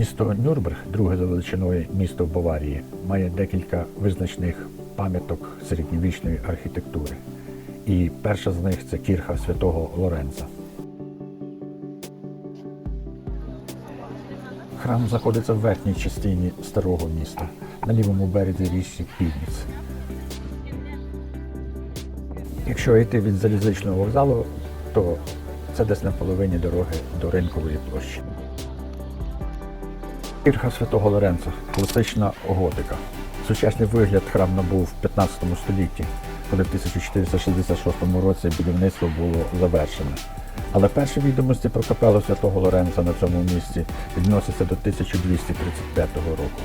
Місто Нюрнберг, друге за величиною місто в Баварії, має декілька визначних пам'яток середньовічної архітектури. І перша з них це кірха святого Лоренца. Храм знаходиться в верхній частині старого міста, на лівому березі річки Півніц. Якщо йти від залізничного вокзалу, то це десь на половині дороги до ринкової площі. Кірха святого Лоренца класична готика. Сучасний вигляд храм набув в 15 столітті, коли в 1466 році будівництво було завершене. Але перші відомості про капелу святого Лоренца на цьому місці відносяться до 1235 року.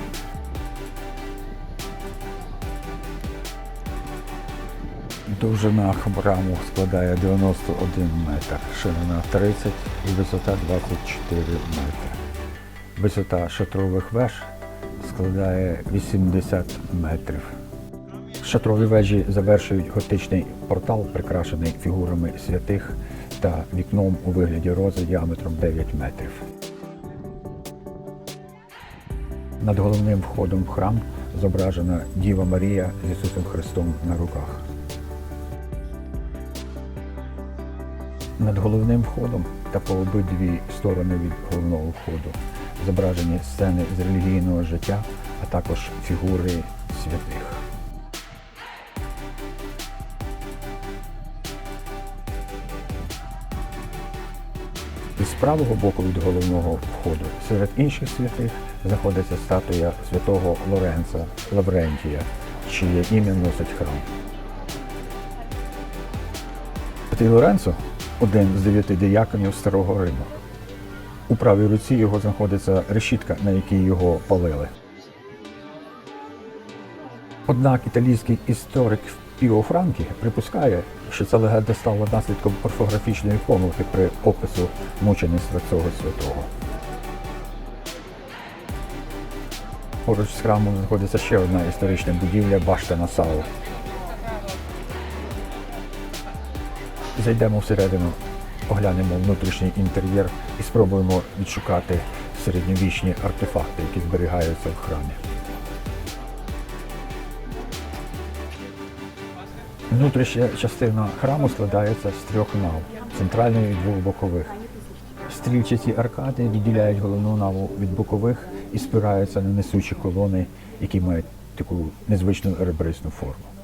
Довжина храму складає 91 метр, ширина 30 і висота 24 метри. Висота шатрових веж складає 80 метрів. Шатрові вежі завершують готичний портал, прикрашений фігурами святих та вікном у вигляді рози діаметром 9 метрів. Над головним входом в храм зображена Діва Марія з Ісусом Христом на руках. Над головним входом та по обидві сторони від головного входу зображені сцени з релігійного життя, а також фігури святих. Із правого боку від головного входу серед інших святих знаходиться статуя святого Лоренца Лаврентія, чиє ім'я носить храм. Святий Лоренцо один з дев'яти дияконів Старого Риму. У правій руці його знаходиться решітка, на якій його палили. Однак італійський історик Піо Франкі припускає, що ця легенда стала наслідком орфографічної помилки при опису мучеництва цього святого. Поруч з храмом знаходиться ще одна історична будівля башта Насау. Зайдемо всередину, оглянемо внутрішній інтер'єр і спробуємо відшукати середньовічні артефакти, які зберігаються в храмі. Внутрішня частина храму складається з трьох нав, центральної і двох бокових. Стрільчаті аркади відділяють головну наву від бокових і спираються на несучі колони, які мають таку незвичну ребрисну форму.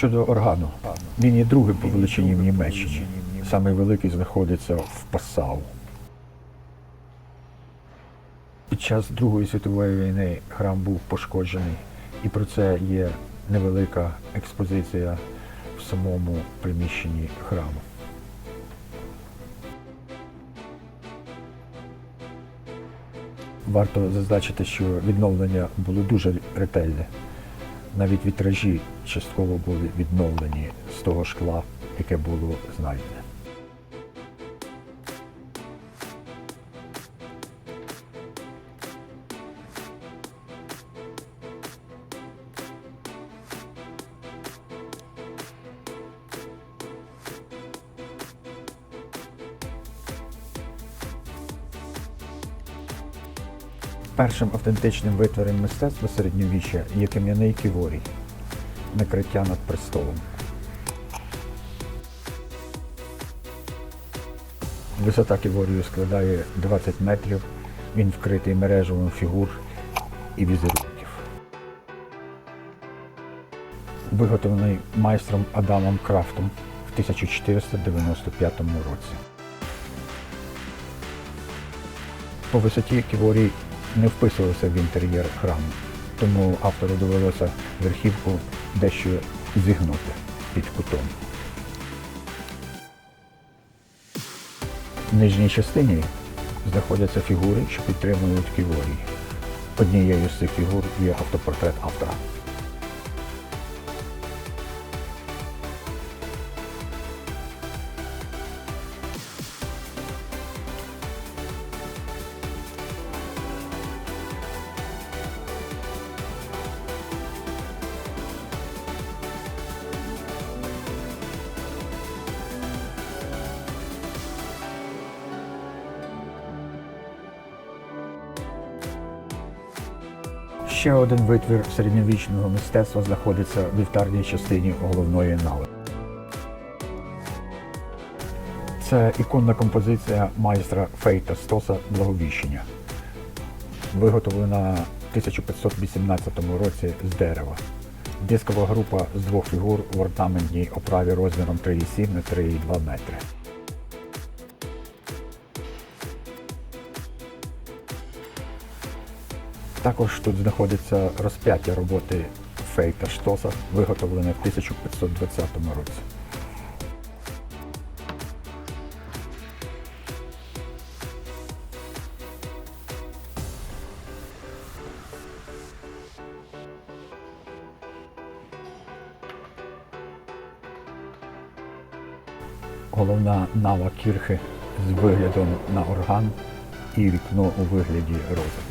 Щодо органу, він є другим по величині в Німеччині. Самий великий знаходиться в Пасау. Під час Другої світової війни храм був пошкоджений, і про це є невелика експозиція в самому приміщенні храму. Варто зазначити, що відновлення було дуже ретельне. Навіть вітражі частково були відновлені з того шкла, яке було знайдене. Першим автентичним витвором мистецтва середньовіччя є кам'яний ківорій, накриття над престолом. Висота ківорію складає 20 метрів, він вкритий мережевим фігур і візерунків. виготовлений майстром Адамом Крафтом в 1495 році. По висоті ківорій не вписувався в інтер'єр храму, тому автору довелося верхівку дещо зігнути під кутом. В нижній частині знаходяться фігури, що підтримують ківорій. Однією з цих фігур є автопортрет автора. Ще один витвір середньовічного мистецтва знаходиться в вівтарній частині головної нави. Це іконна композиція майстра Фейта Стоса Благовіщення, виготовлена в 1518 році з дерева. Дискова група з двох фігур в орнаментній оправі розміром 3,7 на 3,2 метри. Також тут знаходиться розп'яття роботи Фейта Штоса, виготовлене в 1520 році. Головна нава кірхи з виглядом на орган і вікно у вигляді рози.